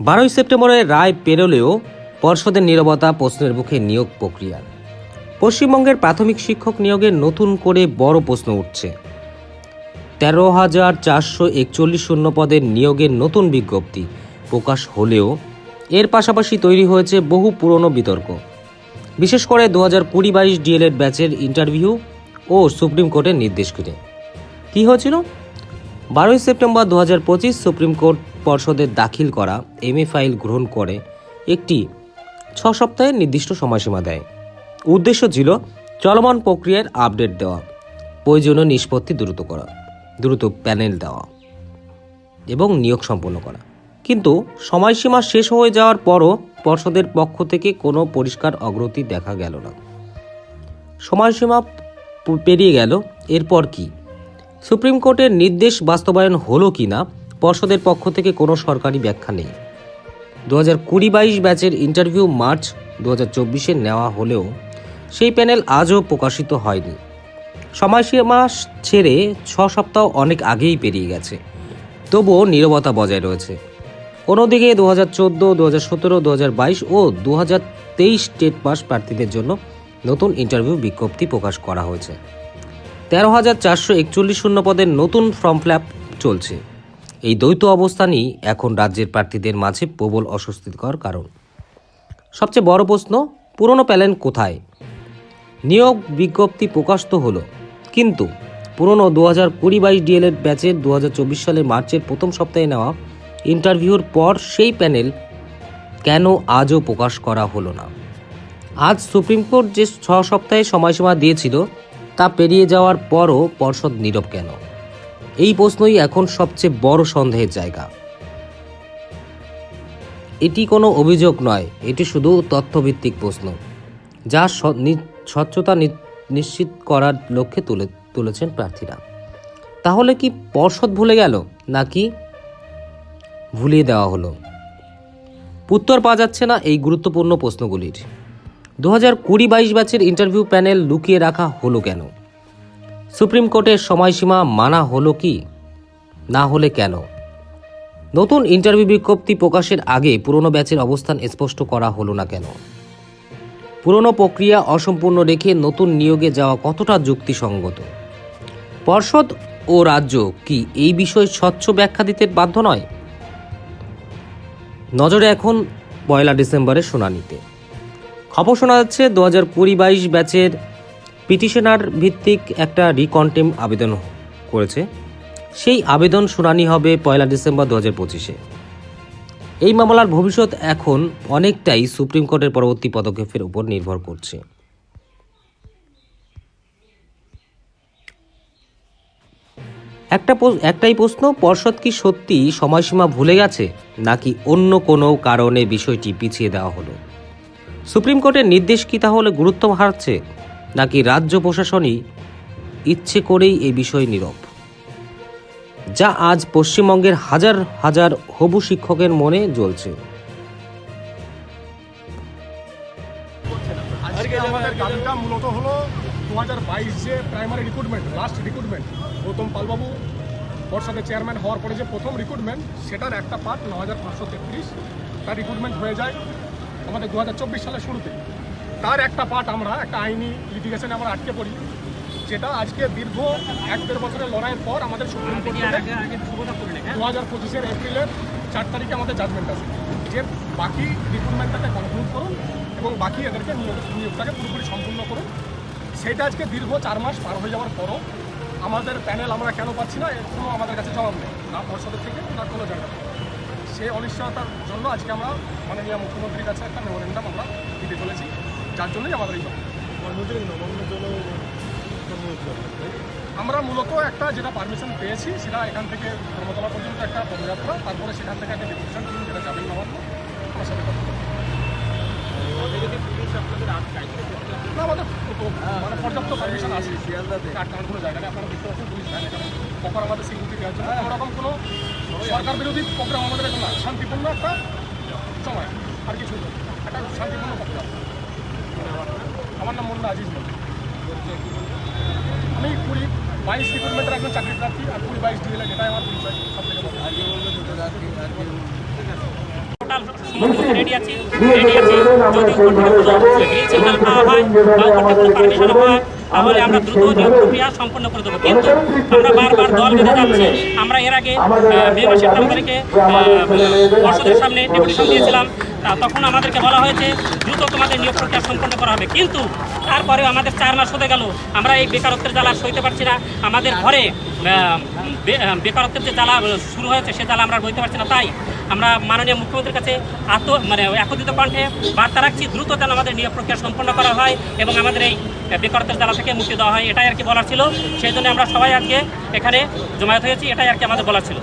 বারোই সেপ্টেম্বরে রায় পেরোলেও পর্ষদের নীরবতা প্রশ্নের মুখে নিয়োগ প্রক্রিয়া। পশ্চিমবঙ্গের প্রাথমিক শিক্ষক নিয়োগের নতুন করে বড় প্রশ্ন উঠছে। তেরো হাজার চারশো একচল্লিশ শূন্য পদের নিয়োগের নতুন বিজ্ঞপ্তি প্রকাশ হলেও এর পাশাপাশি তৈরি হয়েছে বহু পুরনো বিতর্ক। বিশেষ করে দু হাজার কুড়ি বাইশ ডিএলএড ব্যাচের ইন্টারভিউ ও সুপ্রিম কোর্টের নির্দেশ কী হয়েছিল? বারোই সেপ্টেম্বর দু হাজার পঁচিশ সুপ্রিম কোর্ট পর্ষদের দাখিল করা এমএ ফাইল গ্রহণ করে একটি ছ সপ্তাহের নির্দিষ্ট সময়সীমা দেয়। উদ্দেশ্য ছিল চলমান প্রক্রিয়ার আপডেট দেওয়া, প্রয়োজনীয় নিষ্পত্তি দ্রুত করা, দ্রুত প্যানেল দেওয়া এবং নিয়োগ সম্পন্ন করা। কিন্তু সময়সীমা শেষ হয়ে যাওয়ার পরও পর্ষদের পক্ষ থেকে কোনো পরিষ্কার অগ্রতি দেখা গেল না। সময়সীমা পেরিয়ে গেল, এরপর কি? সুপ্রিম কোর্টের নির্দেশ বাস্তবায়ন হলো কি না পর্ষদের পক্ষ থেকে কোনো সরকারি ব্যাখ্যা নেই। দু হাজার কুড়ি বাইশ ব্যাচের ইন্টারভিউ মার্চ দু হাজার চব্বিশে নেওয়া হলেও সেই প্যানেল আজও প্রকাশিত হয়নি। সময়সীমা ছেড়ে ছ সপ্তাহ অনেক আগেই পেরিয়ে গেছে। তবুও নীরবতা বজায় রয়েছে। অন্যদিকে দু হাজার চোদ্দ দু হাজার সতেরো দু হাজার বাইশ ও দু হাজার তেইশ টেট পাস প্রার্থীদের জন্য নতুন ইন্টারভিউ বিজ্ঞপ্তি প্রকাশ করা হয়েছে। তেরো হাজার চারশো একচল্লিশ শূন্য পদের নতুন ফর্ম ফিল চলছে। এই দ্বৈত অবস্থানই এখন রাজ্যের প্রার্থীদের মাঝে প্রবল অস্বস্তিকর কারণ। সবচেয়ে বড় প্রশ্ন, পুরনো প্যালেন কোথায়? নিয়োগ বিজ্ঞপ্তি প্রকাশ তো হলো, কিন্তু পুরনো দু হাজার কুড়ি বাইশ ডিএলএড ব্যাচের দু হাজার চব্বিশ সালের মার্চের প্রথম সপ্তাহে নেওয়া ইন্টারভিউর পর সেই প্যানেল কেন আজও প্রকাশ করা হলো না? আজ সুপ্রিম কোর্ট যে ছ সপ্তাহে সময়সীমা দিয়েছিল, তা পেরিয়ে যাওয়ার পরও পর্ষদ নীরব কেন? এই প্রশ্নই এখন সবচেয়ে বড় সন্দেহের জায়গা। এটি কোনো অভিযোগ নয়, এটি শুধু তথ্যভিত্তিক প্রশ্ন, যা স্বচ্ছতা নিশ্চিত করার লক্ষ্যে তুলে তুলেছেন প্রার্থীরা। তাহলে কি পর্ষদ ভুলে গেল, নাকি ভুলিয়ে দেওয়া হলো? উত্তর পাওয়া যাচ্ছে না এই গুরুত্বপূর্ণ প্রশ্নগুলির। দু হাজার কুড়ি বাইশ ব্যাচের ইন্টারভিউ প্যানেল লুকিয়ে রাখা হলো কেন? সুপ্রিম কোর্টের সময়সীমা মানা হলো কি? না হলে কেন? নতুন ইন্টারভিউ বিজ্ঞপ্তি প্রকাশের আগে পুরনো ব্যাচের অবস্থান স্পষ্ট করা হলো না কেন? পুরনো প্রক্রিয়া অসম্পূর্ণ রেখে নতুন নিয়োগে যাওয়া কতটা যুক্তিসঙ্গত? পর্ষদ ও রাজ্য কি এই বিষয়ে স্বচ্ছ ব্যাখ্যা দিতে বাধ্য নয়? নজরে এখন পয়লা ডিসেম্বরের শুনানিতে। খবর শোনা যাচ্ছে, দু হাজার কুড়ি বাইশ ব্যাচের পিটিশনার ভিত্তিক একটা রিকন্টেম আবেদন করেছে। সেই আবেদন শুনানি হবে পয়লা ডিসেম্বর দু হাজার পঁচিশে। এই মামলার ভবিষ্যৎ এখন অনেকটাই সুপ্রিম কোর্টের পরবর্তী পদক্ষেপের উপর নির্ভর করছে। একটা একটাই প্রশ্ন, পর্ষদ কি সত্যি সময়সীমা ভুলে গেছে, নাকি অন্য কোনো কারণে বিষয়টি পিছিয়ে দেওয়া হলো? সুপ্রিম কোর্টের নির্দেশ কি তাহলে গুরুত্ব হারাচ্ছে? নাকি রাজ্য প্রশাসনই ইচ্ছে করেই এই বিষয়ে নীরব? যা আজ পশ্চিমবঙ্গের হাজার হাজার হবু শিক্ষকের মনে জ্বলছে। আজকে আমাদের দাবিটা মূলত হলো দু হাজার বাইশ যে primary recruitment last recruitment Gautam পালবাবু পর্ষদের চেয়ারম্যান হওয়ার পরে যে প্রথম রিক্রুটমেন্ট সেটার একটা পার্ট ন হাজার পাঁচশো তেত্রিশ, তার রিক্রুটমেন্ট হয়ে যায় আমাদের দু হাজার চব্বিশ সালের শুরুতে। তার একটা পার্ট আমরা একটা আইনি লিটিগেশনে আমরা আটকে পড়ি যেটা আজকে দীর্ঘ এক দেড় বছরের লড়াইয়ের পর আমাদের সুপ্রিম কোর্টে দু হাজার পঁচিশের এপ্রিলের চার তারিখে আমাদের জাজমেন্ট আছে যে বাকি রিক্রুটমেন্টটাকে কনক্লুড করুন এবং বাকি এদেরকে নিয়োগ নিয়োগটাকে পুরোপুরি সম্পূর্ণ করুন। সেটা আজকে দীর্ঘ চার মাস পার হয়ে যাওয়ার পরও আমাদের প্যানেল আমরা কেন পাচ্ছি না এর কোনো আমাদের কাছে জবাব নেই না পর্ষদের থেকে না কোনো জায়গা সেই অনিশ্চয়তার জন্য আজকে আমরা মাননীয় মুখ্যমন্ত্রীর কাছে একটা মেমোরেন্ডাম আমরা যার জন্যই আমাদের এই। আমরা মূলত একটা যেটা পারমিশন পেয়েছি সেটা এখান থেকে ধর্মতলা পর্যন্ত একটা পদযাত্রা তারপরে সেখান থেকে একটা ডেপুটেশন টিম যেটা যাবেন আমার সাথে। না আমাদের মানে পর্যাপ্ত পারমিশন আছে। আটকানোর কোনো জায়গা নেই আপনারা দেখতে পাচ্ছেন পুলিশ ভ্যান এখানে প্রপার আমাদের সিকিউরিটি দেওয়ার জন্য। কোনো সরকার বিরোধী প্রোগ্রাম আমাদের এখন না। শান্তিপূর্ণ একটা সময়। আর কিছু। একটা শান্তিপূর্ণ আমার নাম মোল্লা আজিজ মল্লিক আমি কুড়ি বাইশ রিক্রুটমেন্টের একজন চাকরি প্রার্থী আর কুড়ি বাইশ ডিএলএ আমার পরিচয় সব থেকে রেডি আছি রেডি আছি। যদি গ্রিন সিগন্যাল পাওয়া হয় বা পারমিশন হয় তাহলে আমরা দ্রুত নিয়োগ প্রক্রিয়া সম্পন্ন করে দেবো। কিন্তু আমরা বারবার দল বেঁধে যাচ্ছি। আমরা এর আগে মে মাসের তেরো তারিখে পর্ষদের সামনে ডেপুটেশন দিয়েছিলাম। তখন আমাদেরকে বলা হয়েছে, দ্রুত তোমাদের নিয়োগ প্রক্রিয়া সম্পন্ন করা হবে। কিন্তু তারপরেও আমাদের চার মাস হতে গেল। আমরা এই বেকারত্বের জ্বালা সইতে পারছি না। আমাদের ঘরে বেকারত্বের যে জ্বালা শুরু হয়েছে, সে জ্বালা আমরা বইতে পারছি না। তাই আমরা মাননীয় মুখ্যমন্ত্রীর কাছে আত্ম মানে একত্রিত কণ্ঠে বার্তা রাখছি, দ্রুত যেন আমাদের নিয়োগ প্রক্রিয়া সম্পন্ন করা হয় এবং আমাদের এই বেকারত্বের জ্বালা থেকে মুক্তি দেওয়া হয়। এটাই আর কি বলার ছিল। সেই জন্য আমরা সবাই আজকে এখানে জমায়েত হয়েছি। এটাই আর কি আমাদের বলার ছিল।